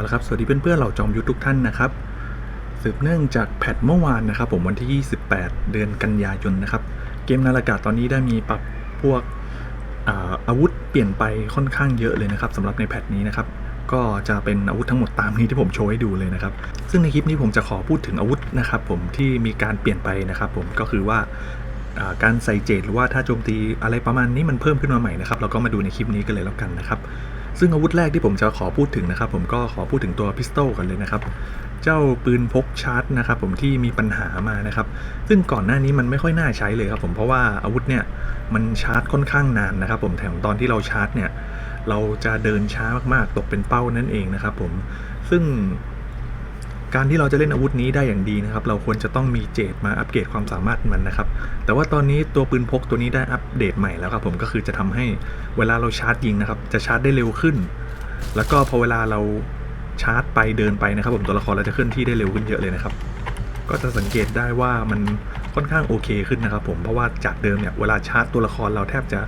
เอาละครับ สวัสดีเพื่อนๆเหล่าจอมยุทธทุกท่านนะครับ สืบเนื่องจากแพทเมื่อวานนะครับ ผมวันที่ 28 เดือนกันยายนนะครับ เกมนาฬิกาตอนนี้ได้มีปรับพวกอาอาวุธเปลี่ยนไปค่อนข้างเยอะเลยนะครับสำหรับในแพทนี้นะครับ ก็จะเป็นอาวุธทั้งหมดตามนี้ที่ผมโชว์ให้ดูเลยนะครับ ซึ่งในคลิปนี้ผมจะขอพูดถึงอาวุธนะครับผมที่มีการเปลี่ยนไปนะครับผมก็คือว่าการใส่เจตหรือว่าถ้าโจมตีอะไรประมาณนี้มันเพิ่มขึ้นมาใหม่นะครับ เราก็มาดูในคลิปนี้กันเลยแล้วกันนะครับ ซึ่งอาวุธแรกที่ผมจะขอพูดถึงนะครับ ผมก็ขอพูดถึงตัวพิสโตลกันเลยนะครับ เจ้าปืนพกชาร์จนะครับ ผมที่มีปัญหามานะครับ ซึ่งก่อนหน้านี้มันไม่ค่อยน่าใช้เลยครับผมเพราะว่าอาวุธเนี่ยมันชาร์จค่อนข้างนานนะครับ ผมแถมตอนที่เราชาร์จเนี่ยเราจะเดินช้ามากๆ ตกเป็นเป้านั่นเองนะครับ ผมซึ่ง การที่เราจะเล่นอาวุธนี้ได้อย่างดีนะครับ เราควรจะต้องมีเจตมาอัปเกรดความสามารถมันนะครับ แต่ว่าตอนนี้ตัวปืนพกตัวนี้ได้อัปเดตใหม่แล้วครับผมก็คือจะทำให้เวลาเราชาร์จยิงนะครับ จะชาร์จได้เร็วขึ้น แล้วก็พอเวลาเราชาร์จไปเดินไปนะครับ ผมตัวละครเราจะเคลื่อนที่ได้เร็วขึ้นเยอะเลยนะครับ ก็จะสังเกตได้ว่ามันค่อนข้างโอเคขึ้นนะครับ ผมเพราะว่าจากเดิมเนี่ยเวลาชาร์จตัวละครเราแทบจะ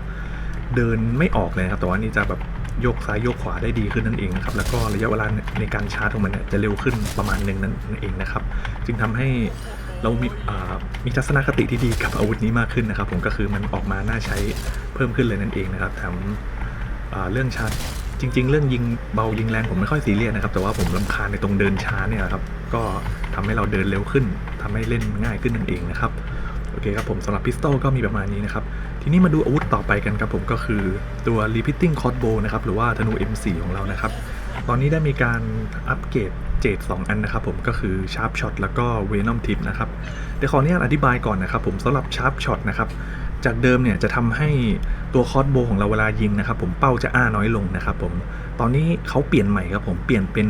เดินไม่ออกเลยครับแต่ว่านี่จะแบบ โยกซ้ายโยกขวาได้ดีขึ้นนั่นเองนะครับแล้วก็ระยะเวลาในการชาร์จของมันเนี่ยจะเร็วขึ้นประมาณหนึ่งนั่นเองนะครับ จึงทำให้เรามีมีทัศนคติที่ดีกับอาวุธนี้มากขึ้นนะครับ ผมก็คือมันออกมาน่าใช้เพิ่มขึ้นเลยนั่นเองนะครับแถมเรื่องชาร์จจริง ๆ เรื่องยิงเบายิงแรงผมไม่ค่อยซีเรียสนะครับ แต่ว่าผมลำคาญในตรงเดินช้าเนี่ยแหละครับ ก็ทำให้เราเดินเร็วขึ้นทำให้เล่นง่ายขึ้นนั่นเองนะครับ โอเคครับผมสำหรับพิสตอลก็มีประมาณนี้นะครับ ทีนี้มาดูอาวุธต่อไปกันครับผมก็คือตัว repeating crossbow นะครับหรือว่าธนู M4 ของเรานะครับ ตอนนี้ได้มีการอัปเกรดเจด2อันนะครับผมก็คือ Sharp Shot แล้วก็ Venom Tip นะครับเดี๋ยวขออนุญาตอธิบายก่อนนะครับผมสำหรับ Sharp Shot นะครับจากเดิมเนี่ยจะทำให้ตัวคอร์สโบของเราเวลายิงนะครับผมเป้าจะอ้าน้อยลงนะครับผมตอนนี้เขาเปลี่ยนใหม่ครับผมเปลี่ยนเป็น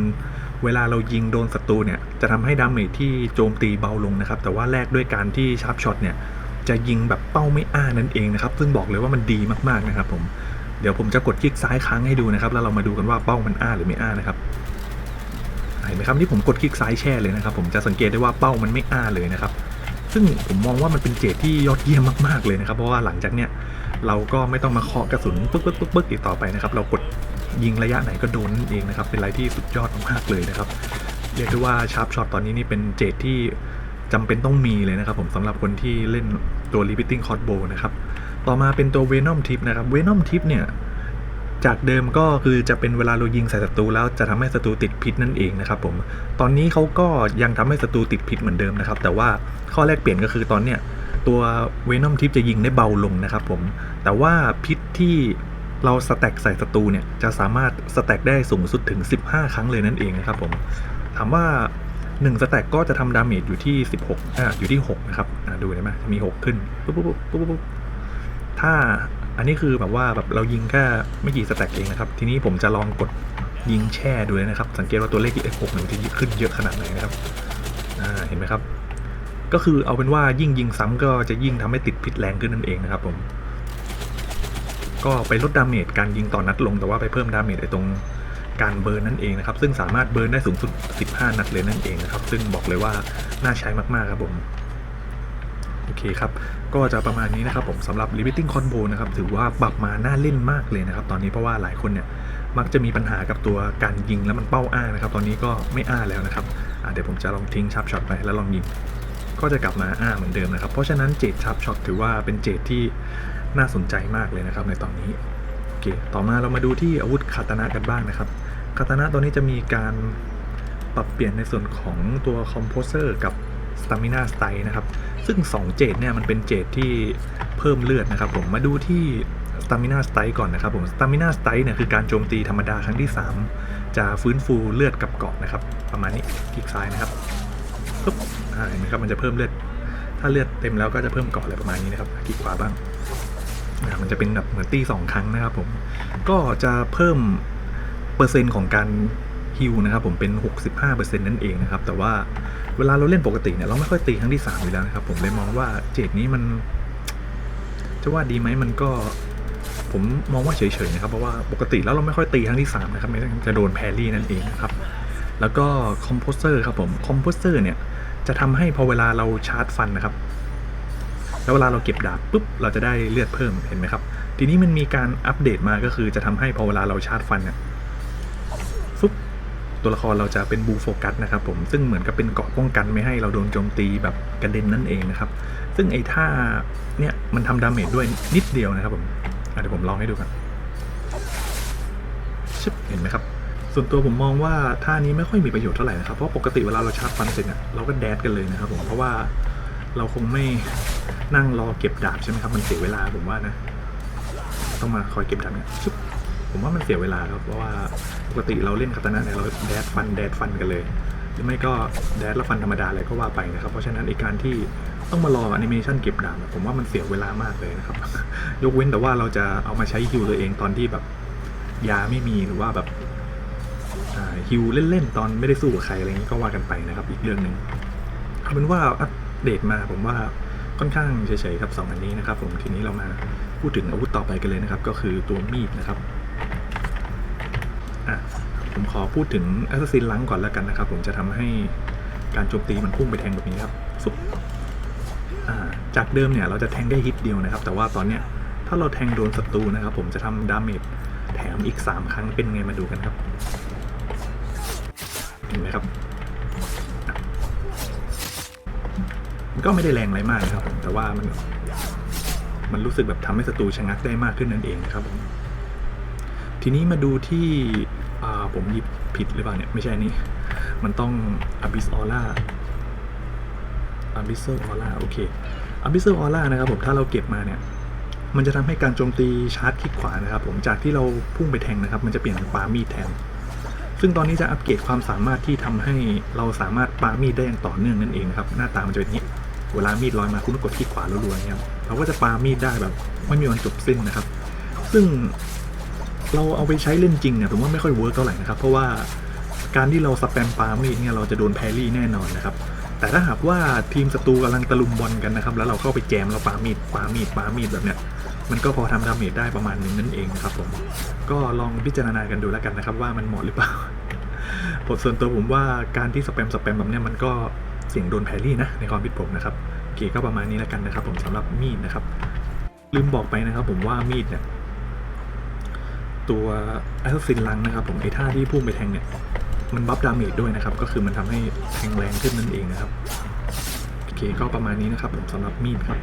เวลาเรายิงโดนศัตรูเนี่ยจะทำให้ดาเมจที่โจมตีเบาลงนะครับ แต่ว่าแลกด้วยการที่ชาร์ปช็อตเนี่ยจะยิงแบบเป้าไม่อ้านั่นเองนะครับ ซึ่งบอกเลยว่ามันดีมากๆนะครับผมเดี๋ยวผมจะกดคลิกซ้ายค้างให้ดูนะครับ แล้วเรามาดูกันว่าเป้ามันอ้าหรือไม่อ้านะครับเห็นไหมครับที่ผมกดคลิกซ้ายแช่เลยนะครับ ผมจะสังเกตได้ว่าเป้ามันไม่อ้าเลยนะครับ ซึ่งผมมองว่ามันเป็นเจตที่ยอดเยี่ยมมากๆเลยนะครับ เพราะว่าหลังจากเนี้ยเราก็ไม่ต้องมาเคาะกระสุนปึ๊กปึ๊กปึ๊กปึ๊กอีกต่อไปนะครับ เรากด ยิงระยะไหนก็โดนนั่นเองนะครับ เป็นอะไรที่สุดยอดมากเลยนะครับ เรียกได้ว่าชาร์ปช็อตตอนนี้นี่เป็นเจตที่จำเป็นต้องมีเลยนะครับ ผมสำหรับคนที่เล่นตัว repeating crossbow นะครับ ต่อมาเป็นตัว venom tip นะครับ venom tip เนี่ยจากเดิมก็คือจะเป็นเวลาเรายิงใส่ศัตรูแล้วจะทำให้ศัตรูติดพิษนั่นเองนะครับผม ตอนนี้เขาก็ยังทำให้ศัตรูติดพิษเหมือนเดิมนะครับ แต่ว่าข้อแรกเปลี่ยนก็คือตอนเนี้ยตัวเวนอมทิปจะยิงได้เบาลงนะครับผม แต่ว่าพิษที่ เราสแต็กใส่ศัตรูเนี่ยจะสามารถสแต็กได้สูงสุดถึง 15 ครั้งเลยนั่นเองนะครับผมถามว่า1สแต็กก็จะทำดาเมจอยู่ที่ 16อ่าอยู่ที่ 6 นะครับอ่าดูได้ไหมมี 6 ขึ้นปุ๊บปุ๊บปุ๊บปุ๊บปุ๊บถ้าอันนี้คือแบบว่าแบบเรายิงแค่ไม่กี่สแต็กเองนะครับ ทีนี้ผมจะลองกดยิงแช่ดูเลยนะครับ สังเกตว่าตัวเลขที่6มันจะขึ้นเยอะขนาดไหนนะครับอ่าเห็นไหมครับ ก็คือเอาเป็นว่ายิ่งยิงซ้ำก็จะยิ่งทำให้ติดพิษแรงขึ้นนั่นเองนะครับผม ก็ไปลดดาเมจการยิงต่อนัดลง แต่ว่าไปเพิ่มดาเมจไอ้ตรงการเบิร์นนั่นเองนะครับ ซึ่งสามารถเบิร์นได้สูงสุด 15 นัดเลยนั่นเองนะครับ ซึ่งบอกเลยว่าน่าใช้มากๆครับผม โอเคครับ ก็จะประมาณนี้นะครับผมสำหรับ Limiting Combo นะครับ ถือว่าปรับมาน่าเล่นมากเลยนะครับ ตอนนี้เพราะว่าหลายคนเนี่ยมักจะมีปัญหากับตัวการยิงแล้วมันเป้าอ้านะครับ ตอนนี้ก็ไม่อ้าแล้วนะครับเดี๋ยวผมจะลองทิ้งชับช็อตไปแล้วลองยิง ก็จะกลับมาอ้าเหมือนเดิมนะครับ เพราะฉะนั้นเจดชับช็อตถือว่าเป็นเจดที่ น่าสนใจมากเลยนะครับในตอนนี้โอเคต่อมาเรามาดูที่อาวุธคาตานะกันบ้างนะครับคาตานะตัวนี้จะมีการปรับเปลี่ยนในส่วนของตัวคอมโพเซอร์กับสตามิน่าสไตนะครับ ซึ่ง 2 เจดเนี่ยมันเป็นเจดที่เพิ่มเลือดนะครับผมมาดูที่สตามิน่าสไตก่อนนะครับผมสตามิน่าสไตเนี่ยคือการโจมตีธรรมดาครั้งที่ 3 จะฟื้นฟูเลือดกับเกาะนะครับ ประมาณนี้คลิกซ้ายนะครับปุ๊บอ่าเห็นไหมครับมันจะเพิ่มเลือด ถ้าเลือดเต็มแล้วก็จะเพิ่มเกาะอะไรประมาณนี้นะครับคลิกขวาบ้าง มันจะเป็นแบบเหมือนตีสองครั้งนะครับผม ก็จะเพิ่มเปอร์เซ็นต์ของการฮิวนะครับผมเป็น 65%นั่นเองนะครับ แต่ว่าเวลาเราเล่นปกติเนี่ยเราไม่ค่อยตีครั้งที่3อยู่แล้วนะครับผมเลยมองว่าเจดนี้มันจะว่าดีไหมมันก็ผมมองว่าเฉยๆนะครับเพราะว่าปกติแล้วเราไม่ค่อยตีครั้งที่3นะครับไม่งั้นจะโดนแพรรี่นั่นเองนะครับ แล้วก็คอมโพเซอร์ครับผมคอมโพเซอร์เนี่ยจะทำให้พอเวลาเราชาร์จฟันนะครับ แล้วเวลาเราเก็บดาบปุ๊บเราจะได้เลือดเพิ่มเห็นไหมครับ ทีนี้มันมีการอัปเดตมาก็คือจะทำให้พอเวลาเราชาร์จฟันเนี่ยฟึบตัวละครเราจะเป็นบูโฟกัสนะครับผมซึ่งเหมือนกับเป็นเกาะป้องกันไม่ให้เราโดนโจมตีแบบกระเด็นนั่นเองนะครับ ซึ่งไอ้ท่าเนี่ยมันทำดาเมจด้วยนิดเดียวนะครับผมเดี๋ยวผมลองให้ดูกันชึบเห็นไหมครับ ส่วนตัวผมมองว่าท่านี้ไม่ค่อยมีประโยชน์เท่าไหร่นะครับ เพราะปกติเวลาเราชาร์จฟันเสร็จเนี่ยเราก็แดดกันเลยนะครับผม เพราะว่าเราคงไม่ นั่งรอเก็บดาบใช่ไหมครับ มันเสียเวลาผมว่านะ ต้องมาคอยเก็บดาบเนี่ยชึบผมว่ามันเสียเวลาครับเพราะว่าปกติเราเล่นคาตานะเนี่ยเราแดดฟันแดดฟันกันเลยหรือไม่ก็แดดแล้วฟันธรรมดาอะไรก็ว่าไปนะครับ เพราะฉะนั้นไอการที่ต้องมารอแอนิเมชันเก็บดาบผมว่ามันเสียเวลามากเลยนะครับ ยกเว้นแต่ว่าเราจะเอามาใช้ฮิวตัวเองตอนที่แบบยาไม่มีหรือว่าแบบฮิวเล่นๆตอนไม่ได้สู้กับใครอะไรนี้ก็ว่ากันไปนะครับ อีกเรื่องหนึ่งเอาเป็นว่าอัปเดตมาผมว่า ค่อนข้างเฉยๆครับสองอันนี้นะครับผมทีนี้เรามาพูดถึงอาวุธต่อไปกันเลยนะครับ ก็คือตัวมีดนะครับอะผมขอพูดถึงแอสซัสซินลังก่อนแล้วกันนะครับ ผมจะทำให้การโจมตีมันพุ่งไปแทงแบบนี้ครับฟุบจากเดิมเนี่ยเราจะแทงได้ฮิตเดียวนะครับ แต่ว่าตอนเนี้ยถ้าเราแทงโดนศัตรูนะครับ ผมจะทำดาเมจแถมอีก 3 ครั้งเป็นไงมาดูกันครับเห็นไหมครับ มันก็ไม่ได้แรงอะไรมากครับผมแต่ว่ามันมันรู้สึกแบบทำให้ศัตรูชะงักได้มากขึ้นนั่นเองนะครับผมทีนี้มาดูที่อ่าผมหยิบผิดหรือเปล่าเนี่ย ไม่ใช่นี่ มันต้อง Abyss Aura Abyssal Aura โอเค Abyssal Aura นะครับผมถ้าเราเก็บมาเนี่ย มันจะทำให้การโจมตีชาร์จคลิกขวานะครับผมจากที่เราพุ่งไปแทงนะครับ มันจะเปลี่ยนเป็นปามีดแทน ซึ่งตอนนี้จะอัปเกรดความสามารถที่ทำให้เราสามารถปามีดได้อย่างต่อเนื่องนั่นเองครับ หน้าตามันจะเป็นอย่างนี้ เวลามีดลอยมาคุณก็กดคลิกขวารัวๆเนี่ยครับเราก็จะปามีดได้แบบไม่มีวันจบสิ้นนะครับ ซึ่งเราเอาไปใช้เล่นจริงเนี่ยผมว่าไม่ค่อยเวิร์กเท่าไหร่นะครับ เพราะว่าการที่เราสแปมปามีดเนี่ยเราจะโดนแพรี่แน่นอนนะครับแต่ถ้าหากว่าทีมศัตรูกำลังตะลุมบอลกันนะครับ แล้วเราเข้าไปแจมเราปามีดปามีดปามีดแบบเนี้ยมันก็พอทำดาเมจได้ประมาณนึงนั่นเองครับผมก็ลองพิจารณากันดูแล้วกันนะครับ ว่ามันเหมาะหรือเปล่าผลส่วนตัวผมว่าการที่สแปมสแปมแบบเนี้ยมันก็ เสียงโดนแพรี่นะในความคิดผมนะครับโอเคก็ประมาณนี้แล้วกันนะครับ ผมสำหรับมีดนะครับ ลืมบอกไปนะครับผมว่ามีดเนี่ยตัวแอสซินลังนะครับ ผมไอ้ท่าที่พุ่งไปแทงเนี่ยมันบัฟดาเมจด้วยนะครับ ก็คือมันทำให้แทงแรงขึ้นนั่นเองนะครับโอเคก็ประมาณนี้นะครับ ผมสำหรับมีดครับ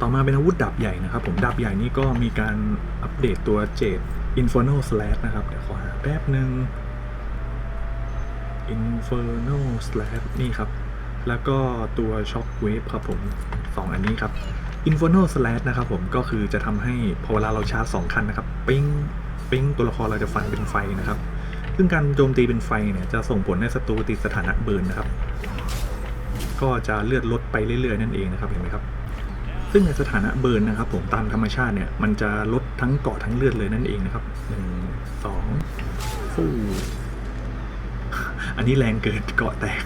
ต่อมาเป็นอาวุธดาบใหญ่นะครับ ผมดาบใหญ่นี่ก็มีการอัปเดตตัวเจด Inferno Slash นะครับ เดี๋ยวขอหาแป๊บหนึ่ง Inferno Slash นี่ครับ แล้วก็ตัว Shock Wave ครับผม 2 อันนี้ครับ Inferno Slash นะครับผมก็คือจะทำให้พอเวลาเราชาร์จ2คันนะครับ ปิ้งปิ้งตัวละครเราจะฟันเป็นไฟนะครับ ซึ่งการโจมตีเป็นไฟเนี่ยจะส่งผลให้ศัตรูติดสถานะเบิร์นนะครับ ก็จะเลือดลดไปเรื่อยๆนั่นเองนะครับเห็นไหมครับ ซึ่งในสถานะเบิร์นนะครับผมตามธรรมชาติเนี่ยมันจะลดทั้งเกาะทั้งเลือดเลยนั่นเองนะครับหนึ่งสองฟูอันนี้แรงเกินเกาะแตก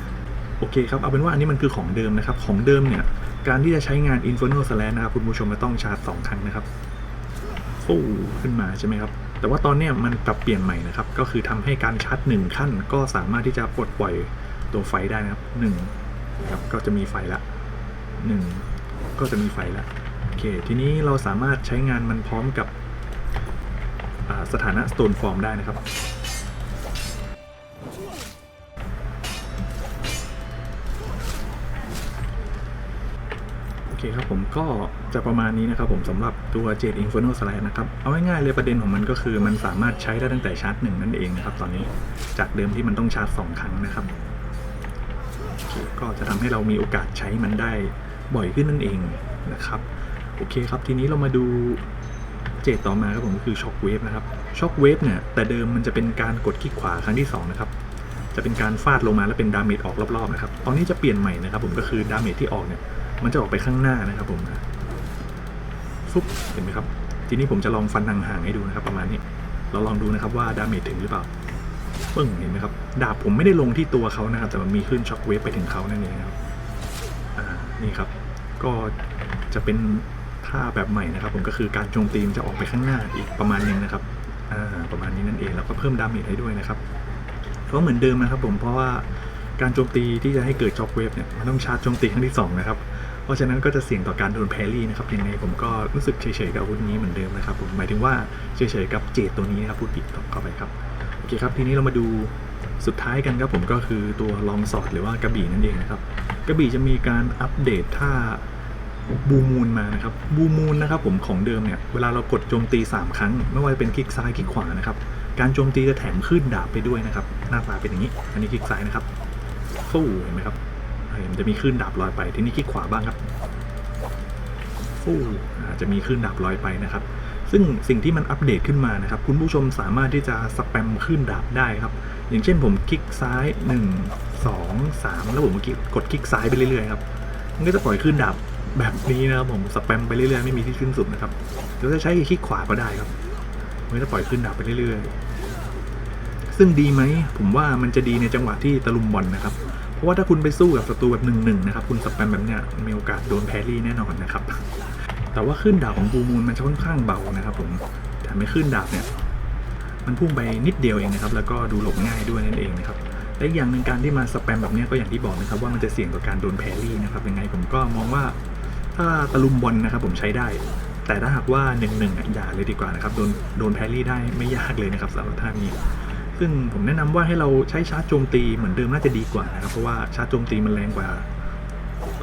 โอเคครับ เอาเป็นว่าอันนี้มันคือของเดิมนะครับ ของเดิมเนี่ย การที่จะใช้งาน Inferno Slash นะครับ คุณผู้ชมจะต้องชาร์จ2ครั้งนะครับฟูขึ้นมาใช่ไหมครับ แต่ว่าตอนนี้มันปรับเปลี่ยนใหม่นะครับ ก็คือทำให้การชาร์จ1ขั้น ก็สามารถที่จะปลดปล่อยตัวไฟได้นะครับ1นะครับก็จะมีไฟละ1 ก็จะมีไฟละโอเคทีนี้เราสามารถใช้งานมันพร้อมกับสถานะ Stone Form ได้นะครับโอเคครับผมก็จะประมาณนี้นะครับผมสำหรับตัว Jet Inferno Slash นะครับ เอาง่ายๆเลยประเด็นของมันก็คือมันสามารถใช้ได้ตั้งแต่ชาร์จหนึ่งนั่นเองนะครับตอนนี้จากเดิมที่มันต้องชาร์จสองครั้งนะครับ ก็จะทำให้เรามีโอกาสใช้มันได้ บ่อยขึ้นนั่นเองนะครับโอเคครับทีนี้เรามาดูเจตต่อมาครับผมก็คือ Shock Wave นะครับ Shock Wave เนี่ยแต่เดิมมันจะเป็นการกดคลิกขวาครั้งที่สองนะครับจะเป็นการฟาดลงมาแล้วเป็นดาเมจออกรอบๆนะครับตอนนี้จะเปลี่ยนใหม่นะครับผมก็คือดาเมจที่ออกเนี่ยมันจะออกไปข้างหน้านะครับผมฟุบเห็นไหมครับทีนี้ผมจะลองฟันห่างๆให้ดูนะครับประมาณนี้เราลองดูนะครับว่าดาเมจถึงหรือเปล่าปึ้งเห็นไหมครับดาบผมไม่ได้ลงที่ตัวเขานะครับแต่มันมีขึ้นช็อคเวฟไปถึงเขานั่นเองครับอ่านี่ครับ ก็จะเป็นท่าแบบใหม่นะครับ ผมก็คือการโจมตีมันจะออกไปข้างหน้าอีกประมาณนึงนะครับประมาณนี้นั่นเองแล้วก็เพิ่มดาเมจให้ด้วยนะครับก็เหมือนเดิมนะครับผมเพราะว่าการโจมตีที่จะให้เกิดช็อคเวฟเนี่ยมันต้องชาร์จโจมตีครั้งที่สองนะครับเพราะฉะนั้นก็จะเสี่ยงต่อการโดนแพรรี่นะครับยังไงผมก็รู้สึกเฉยๆกับอาวุธนี้เหมือนเดิมนะครับผมหมายถึงว่าเฉยๆกับเจตตัวนี้นะครับพูดผิดต่อเข้าไปครับโอเคครับทีนี้เรามาดู สุดท้ายกันครับผมก็คือตัวลองสอดหรือว่ากระบี่นั่นเองนะครับกระบี่จะมีการอัปเดตท่าบูมูนมานะครับบูมูนนะครับผมของเดิมเนี่ยเวลาเรากดโจมตี 3 ครั้ง ไม่ว่าจะเป็นคลิกซ้ายคลิกขวานะครับการโจมตีจะแถมขึ้นดาบไปด้วยนะครับหน้าตาเป็นอย่างนี้ อันนี้คลิกซ้ายนะครับฟู่เห็นไหมครับเห็นมันจะมีขึ้นดาบลอยไปทีนี้คลิกขวาบ้างครับฟู่อาจจะมีคลื่นดาบลอยไปนะครับ ซึ่งสิ่งที่มันอัปเดตขึ้นมานะครับ คุณผู้ชมสามารถที่จะสแปมคลื่นดาบได้ครับ อย่างเช่นผมคลิกซ้าย 1 2 3 แล้วผมกดคลิกซ้ายไปเรื่อยๆครับมันก็จะปล่อยคลื่นดาบแบบนี้นะครับผมสแปมไปเรื่อยๆไม่มีที่สิ้นสุดนะครับหรือจะใช้คลิกขวาก็ได้ครับมันจะปล่อยคลื่นดาบไปเรื่อยๆ ซึ่งดีไหมผมว่ามันจะดีในจังหวะที่ตะลุมบอลนะครับเพราะว่าถ้าคุณไปสู้กับศัตรูแบบหนึ่งๆนะครับคุณสแปมแบบเนี้ยมีโอกาสโดนแพรรี่แน่นอนนะครับแต่ว่าขึ้นดาบของบูมูลมันจะค่อนข้างเบานะครับผมแต่ไม่ขึ้นดาบเนี่ย มันพุ่งไปนิดเดียวเองนะครับ แล้วก็ดูหลบง่ายด้วยนั่นเองนะครับและอีกอย่างหนึ่งการที่มาสแปมแบบนี้ก็อย่างที่บอกนะครับว่ามันจะเสี่ยงต่อการโดนแพรี่นะครับยังไงผมก็มองว่าถ้าตะลุมบอลนะครับผมใช้ได้ แต่ถ้าหากว่าหนึ่งหนึ่งอย่าเลยดีกว่านะครับโดนโดนแพรี่ได้ไม่ยากเลยนะครับสำหรับท่านี้ซึ่งผมแนะนำว่าให้เราใช้ชาร์จโจมตีเหมือนเดิมน่าจะดีกว่านะครับเพราะว่าชาร์จโจมตีมันแรงกว่า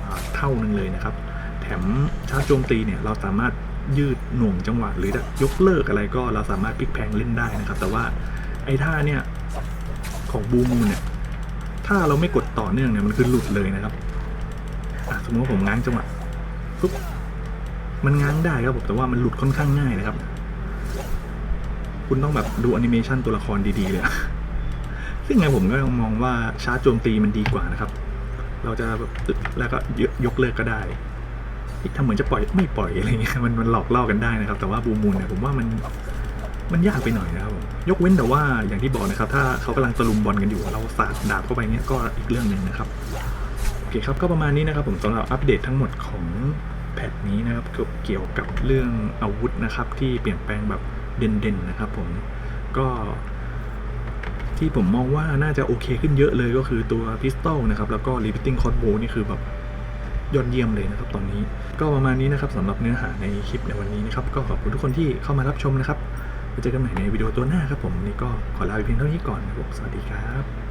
อ่าเท่านึงเลยนะครับ แถมชาร์จโจมตีเนี่ยเราสามารถ ยืดหน่วงจังหวะ หรือจะยกเลิกอะไรก็เราสามารถพลิกแพลงเล่นได้นะครับ แต่ว่าไอ้ท่าเนี่ยของบูมูเนี่ย ถ้าเราไม่กดต่อเนื่องเนี่ยมันคือหลุดเลยนะครับสมมติว่าผมง้างจังหวะปุ๊บมันง้างได้ครับผมแต่ว่ามันหลุดค่อนข้างง่ายนะครับ คุณต้องแบบดูแอนิเมชันตัวละครดีๆเลยซึ่งไงผมก็มองว่าชาร์จโจมตีมันดีกว่านะครับ เราจะแบบแล้วก็ยกเลิกก็ได้ ทำเหมือนจะปล่อยไม่ปล่อยอะไรเงี้ยมันมันหลอกล่อกันได้นะครับ แต่ว่าบูมูลเนี่ยผมว่ามันมันยากไปหน่อยนะครับผมยกเว้นแต่ว่าอย่างที่บอกนะครับ ถ้าเขากำลังตะลุมบอลกันอยู่เราสาดดาบเข้าไปเนี้ยก็อีกเรื่องหนึ่งนะครับโอเคครับก็ประมาณนี้นะครับ ผมสำหรับอัปเดตทั้งหมดของแพทนี้นะครับเกี่ยวกับเรื่องอาวุธนะครับ ที่เปลี่ยนแปลงแบบเด่นๆนะครับ ผมก็ที่ผมมองว่าน่าจะโอเคขึ้นเยอะเลยก็คือตัวพิสตอลนะครับ แล้วก็ repeating combo นี่คือแบบ ยอดเยี่ยมเลยนะครับตอนนี้ ก็ประมาณนี้นะครับสำหรับเนื้อหาในคลิปในวันนี้นะครับก็ขอบคุณทุกคนที่เข้ามารับชมนะครับไว้เจอกันใหม่ในวิดีโอตัวหน้าครับผมนนี่ก็ขอลาไปเพียงเท่านี้ก่อนนะครับสวัสดีครับ